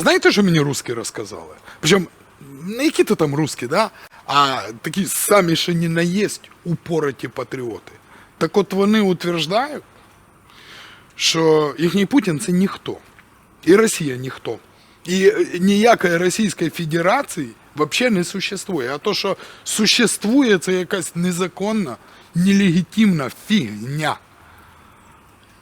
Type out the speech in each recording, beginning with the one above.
А знаєте, що мені русські розказали? Причому не які то там русські, да? а такі самі, що ні на єсть упороті патріоти. Так от вони утверждають, що їхній Путін це ніхто. І Росія ніхто. І е, ніякої Російської Федерації взагалі не существує. А то, що существує, це якась незаконна, нелегітимна фігня.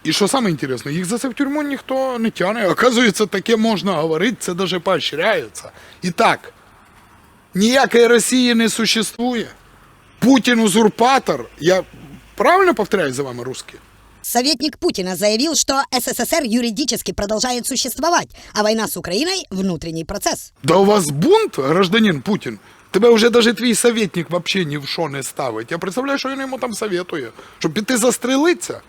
І що саме інтересно, їх за це в тюрму ніхто не тягне. Оказується, таке можна говорити, це навіть поощряється. І так, ніякої Росії не существує. Путін узурпатор. Я правильно повторяю за вами русські? Советник Путина заявил, что СССР юридически продолжает существовать, а война с Украиной – внутренний процесс. Да у вас бунт, гражданин Путін. Тебе вже даже твій советник вообще ні в що не ставить. Я представляю, що він йому там советує. Щоб піти застрелитися.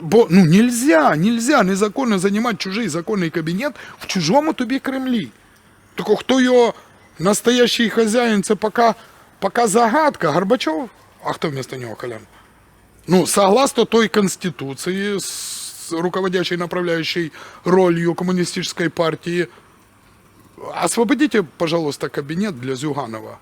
Бо ну нельзя, нельзя незаконно займати чужий законний кабінет в чужому тобі Кремлі. Тільки хто його настоящий хазяїн, це пока, пока загадка. Горбачов, а хто вместо нього Колян? Ну, согласно той конституции, с руководящей направляющей ролью коммунистической партии, освободите, пожалуйста, кабинет для Зюганова.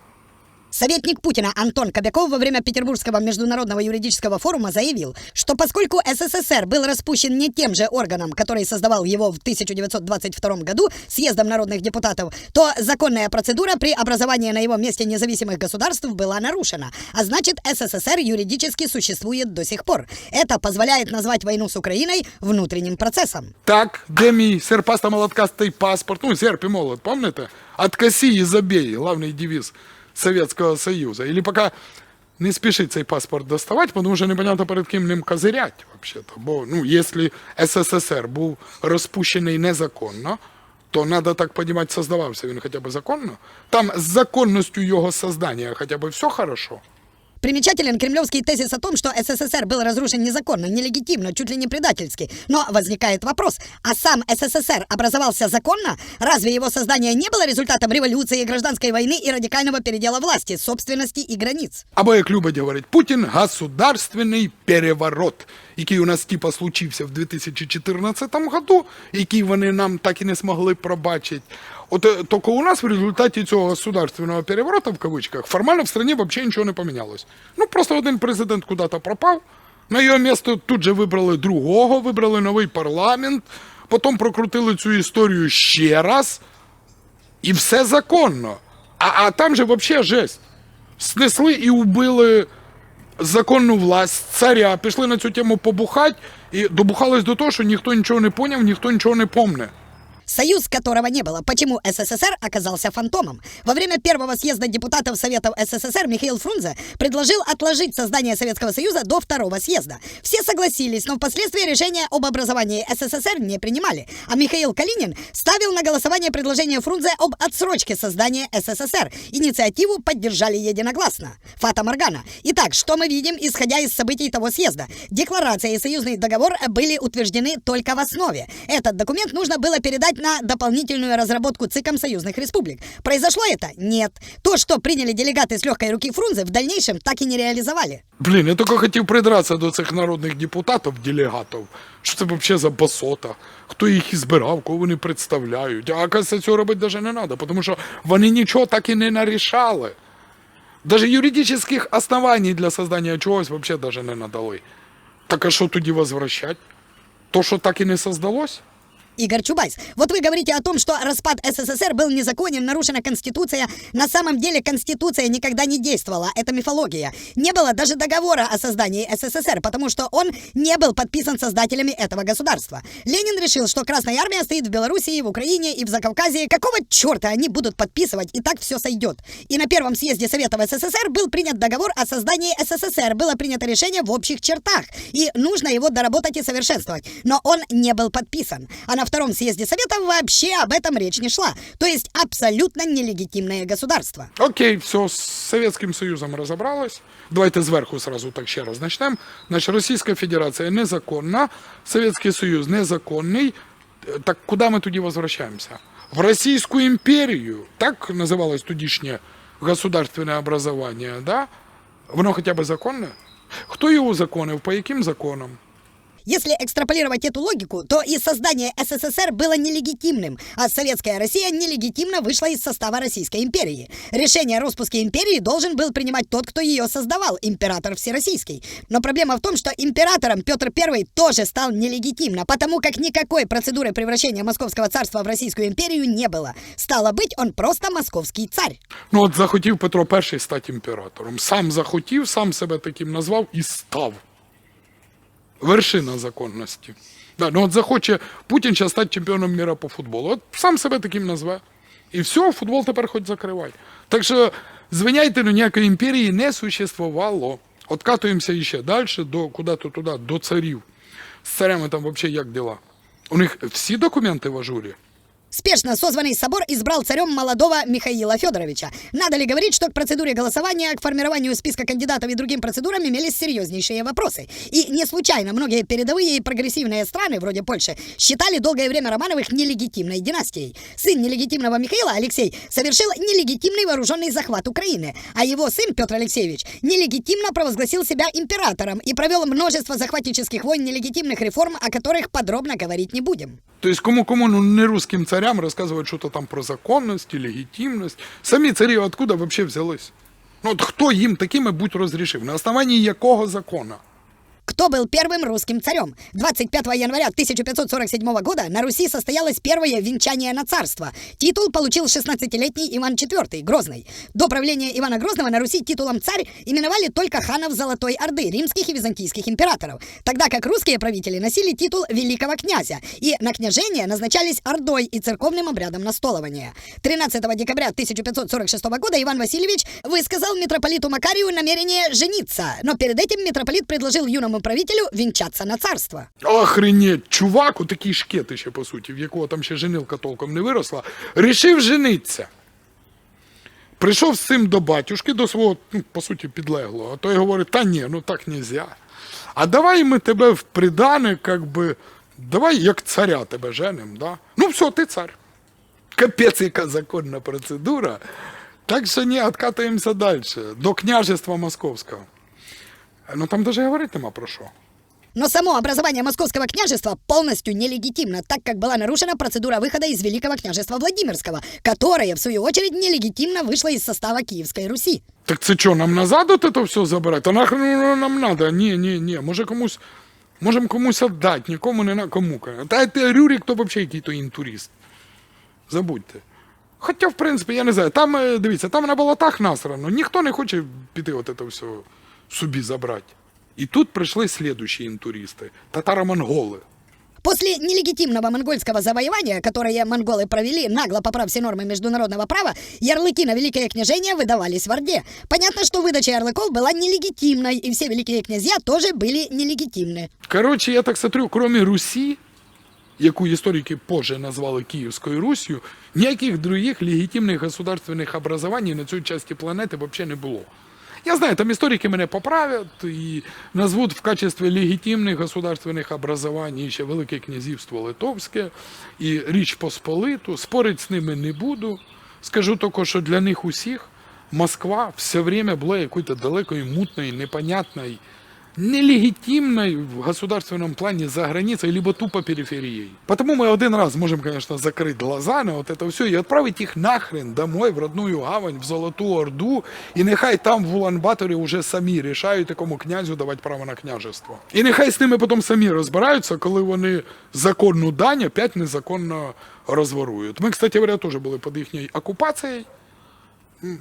Советник Путина Антон Кобяков во время Петербургского международного юридического форума заявил, что поскольку СССР был распущен не тем же органом, который создавал его в 1922 году съездом народных депутатов, то законная процедура при образовании на его месте независимых государств была нарушена, а значит СССР юридически существует до сих пор. Это позволяет назвать войну с Украиной внутренним процессом. Так, де мій серпасто-молоткастий паспорт, ну, серп і молот, помните? Откоси і забей, главний девиз Советского Союза. Или пока не спішіть цей паспорт доставати, тому що непонятно перед ким ним козирять, вообще-то. Бо, ну, якщо СССР був розпущений незаконно, то надо так понимать, создавався він хоча б законно. Там з законністю його создания хоча б все хорошо. Примечателен кремлевский тезис о том, что СССР был разрушен незаконно, нелегитимно, чуть ли не предательски. Но возникает вопрос, а сам СССР образовался законно? Разве его создание не было результатом революции, гражданской войны и радикального передела власти, собственности и границ? Або, як любить говорить Путін, государственний переворот, який у нас типа случився в 2014 году, який вони нам так і не змогли пробачити. От е, тільки у нас в результаті цього государственного переворота, в кавичках, формально в стране взагалі нічого не помінялось. Ну, просто один президент куди-то пропав, на його місце тут же вибрали другого, вибрали новий парламент, потім прокрутили цю історію ще раз, і все законно. А, а там же взагалі жесть. Снесли і убили законну власть, царя, пішли на цю тему побухати і добухались до того, що ніхто нічого не поняв, ніхто нічого не помне. Союз которого не было. Почему СССР оказался фантомом? Во время первого съезда депутатов Советов СССР Михаил Фрунзе предложил отложить создание Советского Союза до второго съезда. Все согласились, но впоследствии решение об образовании СССР не принимали. А Михаил Калинин ставил на голосование предложение Фрунзе об отсрочке создания СССР. Инициативу поддержали единогласно. Фата Моргана. Итак, что мы видим, исходя из событий того съезда? Декларация и союзный договор были утверждены только в основе. Этот документ нужно было передать на дополнительную разработку ЦИКом союзных республик. Произошло это? Нет. То, что приняли делегаты с легкой руки Фрунзе, в дальнейшем так и не реализовали. Блін, я тільки хотів придратися до цих народних депутатів, делегатів. Що це взагалі за басота? Хто їх і збирав, кого вони представляють? А оказывается, цього робити навіть не треба, тому що вони нічого так і не нарішали. Даже юридических оснований для создания чогось вообще даже не надали. Так а що тоді возвращать? То, що так і не создалось? Игорь Чубайс, вот вы говорите о том, что распад СССР был незаконен, нарушена Конституция. На самом деле Конституция никогда не действовала. Это мифология. Не было даже договора о создании СССР, потому что он не был подписан создателями этого государства. Ленин решил, что Красная Армия стоит в Белоруссии, в Украине и в Закавказье. Какого черта они будут подписывать? И так все сойдет. И на первом съезде Советов СССР был принят договор о создании СССР. Было принято решение в общих чертах. И нужно его доработать и совершенствовать. Но он не был подписан. А на втором съезде Советов вообще об этом речь не шла. То есть абсолютно нелегитимное государство. Окей, все, з Совєтським Союзом розібралось. Давайте зверху сразу так ще раз почнемо. Значить, Російська Федерація незаконна, Совєтський Союз незаконний. Е, Так куди ми тоді возвращаємося? В Російську імперію, так називалось тодішнє государственне образування, да? Воно хоча б законне? Хто його узаконив? По яким законам? Если экстраполировать эту логику, то и создание СССР было нелегитимным, а Советская Россия нелегитимно вышла из состава Российской империи. Решение о распуске империи должен был принимать тот, кто ее создавал, император Всероссийский. Но проблема в том, что императором Петр I тоже стал нелегитимно, потому как никакой процедуры превращения Московского царства в Российскую империю не было. Стало быть, он просто московский царь. Ну от захотів Петро І стати імператором. Сам захотів, сам себе таким назвав і став. Вершина законності. Да, ну от захоче Путін ще стати чемпіоном міра по футболу. От сам себе таким назве. І все, футбол тепер хоч закривай. Так що, звиняйте, ну ніякої імперії не существувало. Откатуємося ще далі, до, куди-то туди, до царів. З царями там взагалі як діла? У них всі документи в ажурі? Спешно созванный собор избрал царем молодого Михаила Федоровича. Надо ли говорить, что к процедуре голосования, к формированию списка кандидатов и другим процедурам имелись серьезнейшие вопросы. И не случайно многие передовые и прогрессивные страны, вроде Польши, считали долгое время Романовых нелегитимной династией. Сын нелегитимного Михаила, Алексей, совершил нелегитимный вооруженный захват Украины, а его сын, Петр Алексеевич, нелегитимно провозгласил себя императором и провел множество захватнических войн нелегитимных реформ, о которых подробно говорить не будем. Тобто кому кому ну не русским царям рассказывать що то там про законность и легітимність. Самі царі откуда вообще взялись? Ну от хто їм такими будь розрішив? На основанні якого закону? Кто был первым русским царем? 25 января 1547 года на Руси состоялось первое венчание на царство. Титул получил 16-летний Иван IV, Грозный. До правления Ивана Грозного на Руси титулом царь именовали только ханов Золотой Орды, римских и византийских императоров, тогда как русские правители носили титул великого князя, и на княжение назначались Ордой и церковным обрядом настолования. 13 декабря 1546 года Иван Васильевич высказал митрополиту Макарию намерение жениться, но перед этим митрополит предложил юному правителю венчаться на царство. Охренеть, чувак, отакий шкет ще по суті, в якого там ще женилка толком не виросла, рішив жениться. Прийшов з цим до батюшки, до свого, ну, по суті, підлеглого, а той говорить, та ні, ну так нельзя. А давай ми тебе в придане, как би, давай як царя тебе женим, да? Ну все, ти цар. Капець, яка законна процедура. Так що ні, откатуємося далі. До княжества Московського. Ну там даже говорити нема про що. Но само образование Московского княжества полностью нелегитимно, так как была нарушена процедура выхода из Великого княжества Владимирского, которое, в свою очередь, нелегитимно вышло из состава Киевской Руси. Так це що, нам назад от це все забирати? Та нахрен воно нам надо? Ні, ні, ні. Може комусь, можемо комусь віддати, нікому не на кому. Та це Рюрік, то взагалі який-то інтурист. Забудьте. Хоча, в принципі, я не знаю, там, е, дивіться, там на болотах насрано, ніхто не хоче піти от це все собі забрати. І тут прийшли слідуючі інтуристи, татаро-монголи. После нелегитимного монгольского завоевания, которое монголы провели, нагло поправ все нормы международного права, ярлыки на великое княжение выдавались в Орде. Понятно, что выдача ярлыков была нелегитимной, и все великие князья тоже были нелегитимны. Коротше, я так смотрю, кроме Русі, яку історики позже назвали Київською Руссю, ніяких других легітимних государственних образований на цій часті планети взагалі не було. Я знаю, там історики мене поправят і назвуть в качестві легітимних государственних образований ще Велике князівство Литовське і Річ Посполиту. Спорити з ними не буду. Скажу тільки, що для них усіх Москва все время була якоюсь далекою, мутною, непонятною, нелегитимной в государственном плане за границей, либо тупо периферией. Потому мы один раз можем, конечно, закрыть глаза на вот это все и отправить их нахрен домой, в родную гавань, в Золотую Орду, и нехай там в Улан-Баторі уже самі рішають, якому князю давати право на княжество. І нехай з ними потім самі розбираються, коли вони законну дань опять незаконно розворують. Ми, кстати говоря, теж були під їхньою окупацією.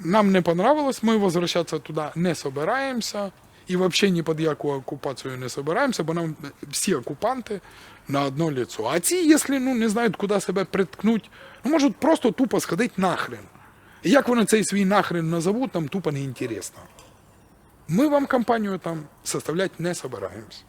Нам не понравилось, ми возвращаться туди не собираємося. І взагалі ні під яку окупацію не собираємося, бо нам всі окупанти на одно лицо. А ці, якщо ну, не знають, куди себе приткнуть, ну, можуть просто тупо сходити нахрен. І як вони цей свій нахрен назовуть, нам тупо не інтересно. Ми вам компанію там составляти не собираємося.